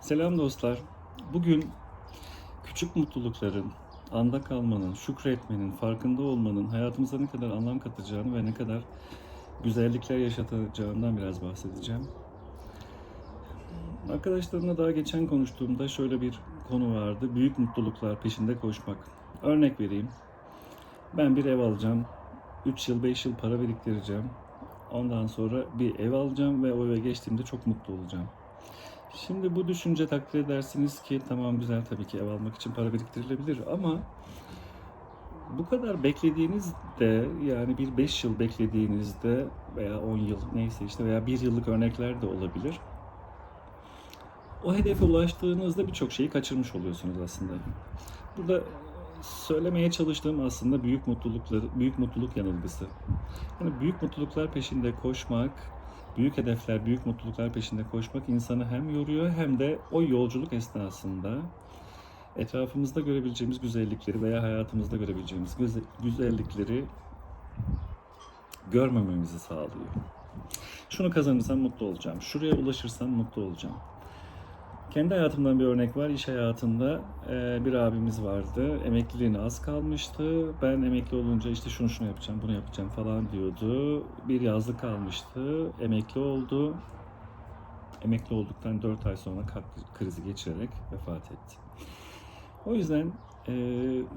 Selam dostlar. Bugün küçük mutlulukların, anda kalmanın, şükretmenin, farkında olmanın hayatımıza ne kadar anlam katacağını ve ne kadar güzellikler yaşatacağından biraz bahsedeceğim. Arkadaşlarımla daha geçen konuştuğumda şöyle bir konu vardı. Büyük mutluluklar peşinde koşmak. Örnek vereyim. Ben bir ev alacağım. 3 yıl 5 yıl para biriktireceğim. Ondan sonra bir ev alacağım ve o eve geçtiğimde çok mutlu olacağım. Şimdi bu düşünce takdir edersiniz ki tamam güzel tabii ki ev almak için para biriktirilebilir ama bu kadar beklediğinizde yani bir 5 yıl beklediğinizde veya 10 yıl neyse işte veya 1 yıllık örnekler de olabilir. O hedefe ulaştığınızda birçok şeyi kaçırmış oluyorsunuz aslında. Burada söylemeye çalıştığım aslında büyük mutlulukları, büyük mutluluk yanılgısı. Yani büyük mutluluklar peşinde koşmak, büyük hedefler, büyük mutluluklar peşinde koşmak insanı hem yoruyor hem de o yolculuk esnasında etrafımızda görebileceğimiz güzellikleri veya hayatımızda görebileceğimiz güze- güzellikleri görmememizi sağlıyor. Şunu kazanırsam mutlu olacağım. Şuraya ulaşırsam mutlu olacağım. Kendi hayatımdan bir örnek var. İş hayatında e, bir abimiz vardı. Emekliliğine az kalmıştı. Ben emekli olunca işte şunu şunu yapacağım, bunu yapacağım falan diyordu. Bir yazlık kalmıştı. Emekli oldu. Emekli olduktan 4 ay sonra kalp krizi geçirerek vefat etti. O yüzden e,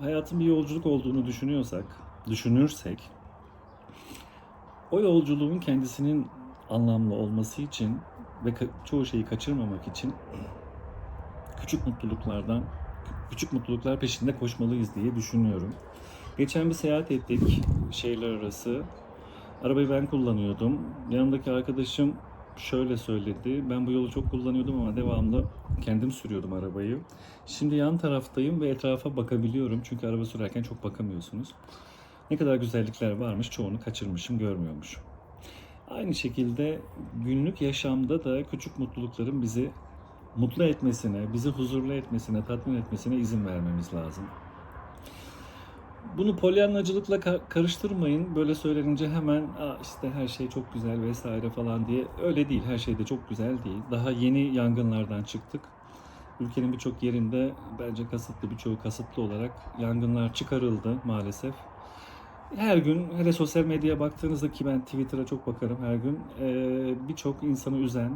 hayatın bir yolculuk olduğunu düşünüyorsak, düşünürsek o yolculuğun kendisinin anlamlı olması için ve çoğu şeyi kaçırmamak için küçük mutluluklardan küçük mutluluklar peşinde koşmalıyız diye düşünüyorum. Geçen bir seyahat ettik şehirler arası. Arabayı ben kullanıyordum. Yanımdaki arkadaşım şöyle söyledi. Ben bu yolu çok kullanıyordum ama devamlı kendim sürüyordum arabayı. Şimdi yan taraftayım ve etrafa bakabiliyorum. Çünkü araba sürerken çok bakamıyorsunuz. Ne kadar güzellikler varmış çoğunu kaçırmışım, görmüyormuşum. Aynı şekilde günlük yaşamda da küçük mutlulukların bizi mutlu etmesine, bizi huzurlu etmesine, tatmin etmesine izin vermemiz lazım. Bunu polyanlacılıkla ka- karıştırmayın. Böyle söylenince hemen işte her şey çok güzel vesaire falan diye. Öyle değil. Her şey de çok güzel değil. Daha yeni yangınlardan çıktık. Ülkenin birçok yerinde bence kasıtlı, birçoğu kasıtlı olarak yangınlar çıkarıldı maalesef. Her gün hele sosyal medyaya baktığınızda ki ben Twitter'a çok bakarım her gün birçok insanı üzen,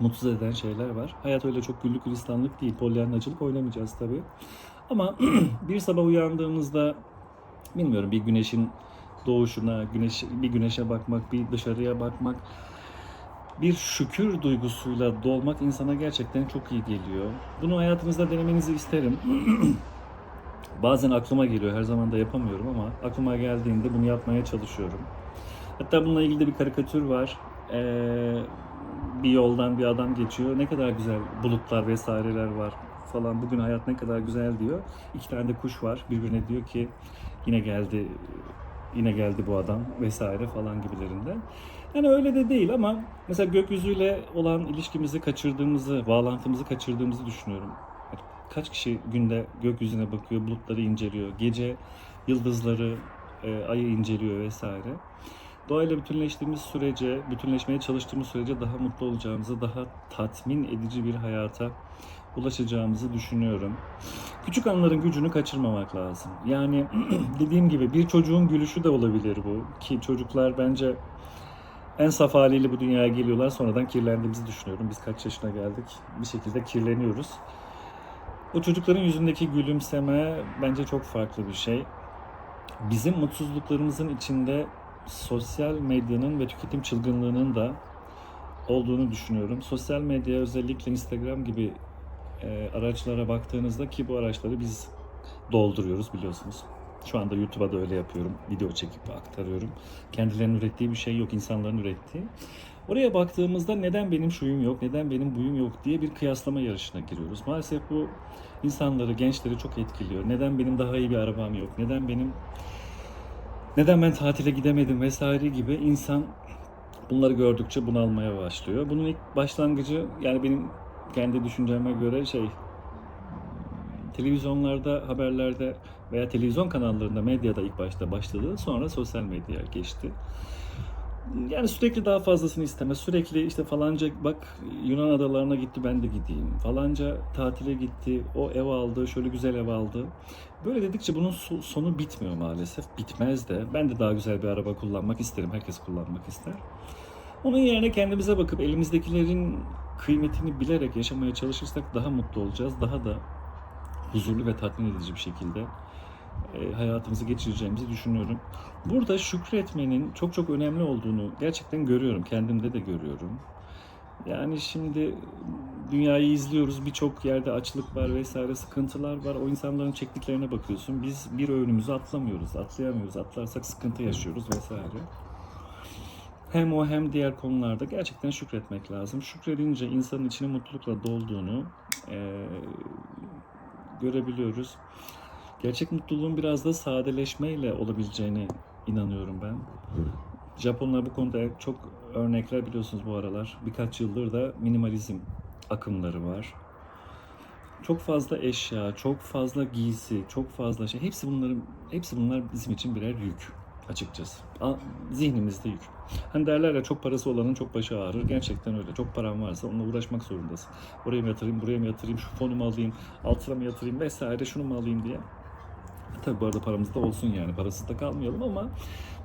mutsuz eden şeyler var. Hayat öyle çok güllük gülistanlık değil. Polyanlacılık oynamayacağız tabii. Ama bir sabah uyandığımızda bilmiyorum bir güneşin doğuşuna, güneş bir güneşe bakmak, bir dışarıya bakmak, bir şükür duygusuyla dolmak insana gerçekten çok iyi geliyor. Bunu hayatınızda denemenizi isterim. Bazen aklıma geliyor, her zaman da yapamıyorum ama aklıma geldiğinde bunu yapmaya çalışıyorum. Hatta bununla ilgili de bir karikatür var. Ee, bir yoldan bir adam geçiyor. Ne kadar güzel bulutlar vesaireler var falan. Bugün hayat ne kadar güzel diyor. İki tane de kuş var. Birbirine diyor ki yine geldi yine geldi bu adam vesaire falan gibilerinden. Yani öyle de değil ama mesela gökyüzüyle olan ilişkimizi kaçırdığımızı, bağlantımızı kaçırdığımızı düşünüyorum. Kaç kişi günde gökyüzüne bakıyor, bulutları inceliyor, gece yıldızları, e, ayı inceliyor vesaire. Doğayla bütünleştiğimiz sürece, bütünleşmeye çalıştığımız sürece daha mutlu olacağımızı, daha tatmin edici bir hayata ulaşacağımızı düşünüyorum. Küçük anların gücünü kaçırmamak lazım. Yani dediğim gibi bir çocuğun gülüşü de olabilir bu. Ki çocuklar bence en saf haliyle bu dünyaya geliyorlar. Sonradan kirlendiğimizi düşünüyorum. Biz kaç yaşına geldik bir şekilde kirleniyoruz. O çocukların yüzündeki gülümseme bence çok farklı bir şey. Bizim mutsuzluklarımızın içinde sosyal medyanın ve tüketim çılgınlığının da olduğunu düşünüyorum. Sosyal medya özellikle Instagram gibi e, araçlara baktığınızda ki bu araçları biz dolduruyoruz biliyorsunuz. Şu anda YouTube'a da öyle yapıyorum. Video çekip aktarıyorum. Kendilerinin ürettiği bir şey yok, insanların ürettiği. Oraya baktığımızda neden benim şuyum yok, neden benim buyum yok diye bir kıyaslama yarışına giriyoruz. Maalesef bu insanları, gençleri çok etkiliyor. Neden benim daha iyi bir arabam yok, neden benim neden ben tatile gidemedim vesaire gibi insan bunları gördükçe bunalmaya başlıyor. Bunun ilk başlangıcı yani benim kendi düşünceme göre şey televizyonlarda, haberlerde veya televizyon kanallarında, medyada ilk başta başladı. Sonra sosyal medyaya geçti. Yani sürekli daha fazlasını isteme. Sürekli işte falanca bak Yunan adalarına gitti ben de gideyim. Falanca tatile gitti, o ev aldı, şöyle güzel ev aldı. Böyle dedikçe bunun so- sonu bitmiyor maalesef. Bitmez de. Ben de daha güzel bir araba kullanmak isterim. Herkes kullanmak ister. Onun yerine kendimize bakıp elimizdekilerin kıymetini bilerek yaşamaya çalışırsak daha mutlu olacağız. Daha da huzurlu ve tatmin edici bir şekilde hayatımızı geçireceğimizi düşünüyorum. Burada şükretmenin çok çok önemli olduğunu gerçekten görüyorum. Kendimde de görüyorum. Yani şimdi dünyayı izliyoruz. Birçok yerde açlık var vesaire sıkıntılar var. O insanların çektiklerine bakıyorsun. Biz bir öğünümüzü atlamıyoruz. Atlayamıyoruz. Atlarsak sıkıntı yaşıyoruz vesaire. Hem o hem diğer konularda gerçekten şükretmek lazım. Şükredince insanın içine mutlulukla dolduğunu eee, görebiliyoruz. Gerçek mutluluğun biraz da sadeleşmeyle olabileceğine inanıyorum ben. Japonlar bu konuda çok örnekler biliyorsunuz bu aralar. Birkaç yıldır da minimalizm akımları var. Çok fazla eşya, çok fazla giysi, çok fazla şey. Hepsi bunların hepsi bunlar bizim için birer yük açıkçası. Zihnimizde yük. Hani derler ya çok parası olanın çok başı ağrır. Gerçekten öyle. Çok paran varsa onunla uğraşmak zorundasın. Oraya mı yatırayım, buraya mı yatırayım, şu fonu mu alayım, altına mı yatırayım vesaire şunu mu alayım diye. Tabii bu arada paramız da olsun yani parasız da kalmayalım ama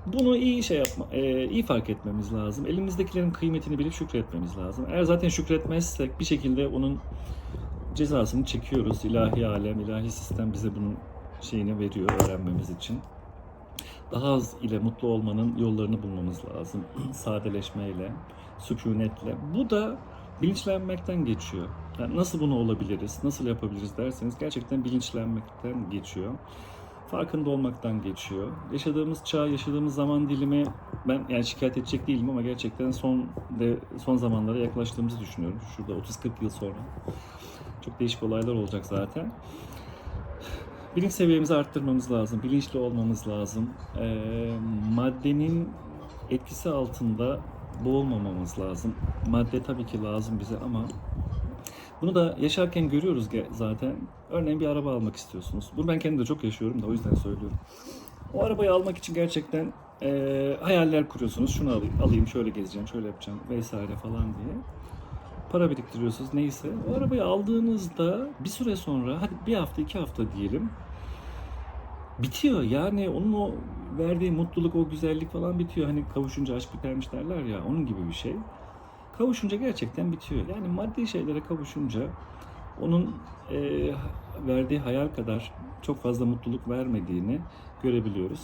bunu iyi şey yapma, e, iyi fark etmemiz lazım. Elimizdekilerin kıymetini bilip şükretmemiz lazım. Eğer zaten şükretmezsek bir şekilde onun cezasını çekiyoruz. İlahi alem, ilahi sistem bize bunun şeyini veriyor öğrenmemiz için. Daha az ile mutlu olmanın yollarını bulmamız lazım. Sadeleşmeyle, sükunetle. Bu da bilinçlenmekten geçiyor. Yani nasıl bunu olabiliriz, nasıl yapabiliriz derseniz gerçekten bilinçlenmekten geçiyor. Farkında olmaktan geçiyor. Yaşadığımız çağ, yaşadığımız zaman dilimi ben yani şikayet edecek değilim ama gerçekten son de son zamanlara yaklaştığımızı düşünüyorum. Şurada 30-40 yıl sonra. Çok değişik olaylar olacak zaten. Bilinç seviyemizi arttırmamız lazım, bilinçli olmamız lazım. Ee, maddenin etkisi altında boğulmamamız lazım. Madde tabii ki lazım bize ama bunu da yaşarken görüyoruz zaten. Örneğin bir araba almak istiyorsunuz. Bunu ben kendim de çok yaşıyorum da o yüzden söylüyorum. O arabayı almak için gerçekten eee, hayaller kuruyorsunuz. Şunu alayım, şöyle gezeceğim, şöyle yapacağım vesaire falan diye. Para biriktiriyorsunuz neyse. O arabayı aldığınızda bir süre sonra, hadi bir hafta, iki hafta diyelim. Bitiyor yani onun o verdiği mutluluk, o güzellik falan bitiyor. Hani kavuşunca aşk bitermiş derler ya onun gibi bir şey. Kavuşunca gerçekten bitiyor. Yani maddi şeylere kavuşunca onun eee, verdiği hayal kadar çok fazla mutluluk vermediğini görebiliyoruz.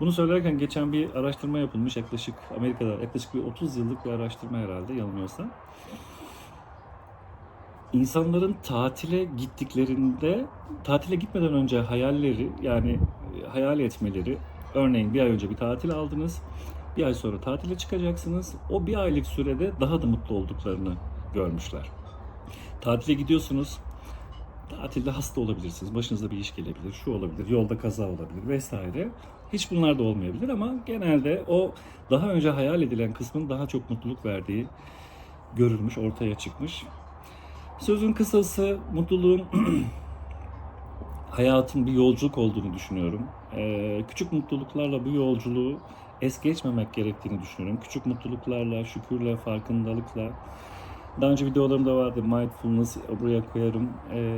Bunu söylerken geçen bir araştırma yapılmış yaklaşık Amerika'da yaklaşık bir 30 yıllık bir araştırma herhalde yanılmıyorsam. İnsanların tatile gittiklerinde tatile gitmeden önce hayalleri yani e, hayal etmeleri örneğin bir ay önce bir tatil aldınız bir ay sonra tatile çıkacaksınız. O bir aylık sürede daha da mutlu olduklarını görmüşler. Tatile gidiyorsunuz. Tatilde hasta olabilirsiniz. Başınıza bir iş gelebilir. Şu olabilir. Yolda kaza olabilir vesaire. Hiç bunlar da olmayabilir ama genelde o daha önce hayal edilen kısmın daha çok mutluluk verdiği görülmüş, ortaya çıkmış. Sözün kısası mutluluğun hayatın bir yolculuk olduğunu düşünüyorum. Ee, küçük mutluluklarla bu yolculuğu es geçmemek gerektiğini düşünüyorum. Küçük mutluluklarla, şükürle, farkındalıkla. Daha önce videolarımda vardı. Mindfulness buraya koyarım. Ee,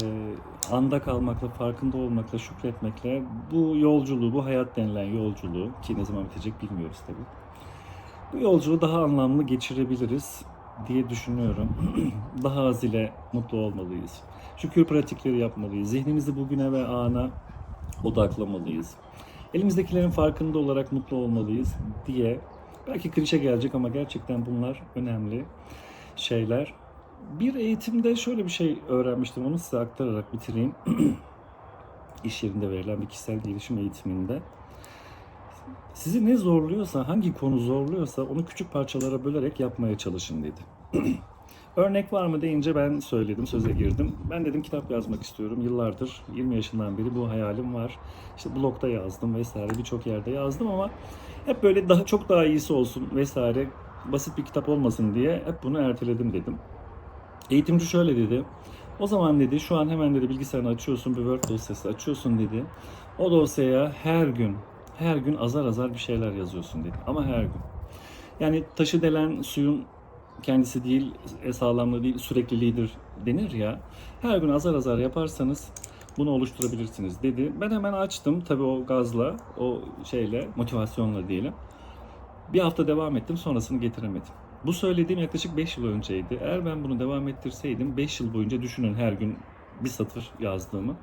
anda kalmakla, farkında olmakla, şükretmekle bu yolculuğu, bu hayat denilen yolculuğu ki ne zaman bitecek bilmiyoruz tabii. Bu yolculuğu daha anlamlı geçirebiliriz diye düşünüyorum. daha az ile mutlu olmalıyız. Şükür pratikleri yapmalıyız. Zihnimizi bugüne ve ana odaklamalıyız. Elimizdekilerin farkında olarak mutlu olmalıyız diye belki klişe gelecek ama gerçekten bunlar önemli şeyler. Bir eğitimde şöyle bir şey öğrenmiştim. Onu size aktararak bitireyim. İş yerinde verilen bir kişisel gelişim eğitiminde. Sizi ne zorluyorsa, hangi konu zorluyorsa onu küçük parçalara bölerek yapmaya çalışın dedi. Örnek var mı deyince ben söyledim, söze girdim. Ben dedim kitap yazmak istiyorum. Yıllardır, 20 yaşından beri bu hayalim var. İşte blogda yazdım vesaire, birçok yerde yazdım ama hep böyle daha çok daha iyisi olsun vesaire, basit bir kitap olmasın diye hep bunu erteledim dedim. Eğitimci şöyle dedi. O zaman dedi şu an hemen dedi bilgisayarını açıyorsun bir Word dosyası açıyorsun dedi. O dosyaya her gün her gün azar azar bir şeyler yazıyorsun dedi. Ama her gün. Yani taşı delen suyun kendisi değil, e, sağlamlığı değil, sürekliliğidir denir ya. Her gün azar azar yaparsanız bunu oluşturabilirsiniz dedi. Ben hemen açtım tabii o gazla, o şeyle, motivasyonla diyelim. Bir hafta devam ettim, sonrasını getiremedim. Bu söylediğim yaklaşık 5 yıl önceydi. Eğer ben bunu devam ettirseydim 5 yıl boyunca düşünün her gün bir satır yazdığımı.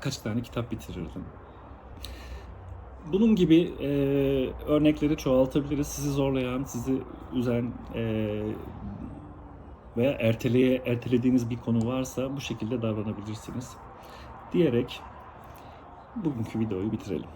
Kaç tane kitap bitirirdim. Bunun gibi e, örnekleri çoğaltabiliriz. Sizi zorlayan, sizi üzen e, veya erteleye, ertelediğiniz bir konu varsa bu şekilde davranabilirsiniz. Diyerek bugünkü videoyu bitirelim.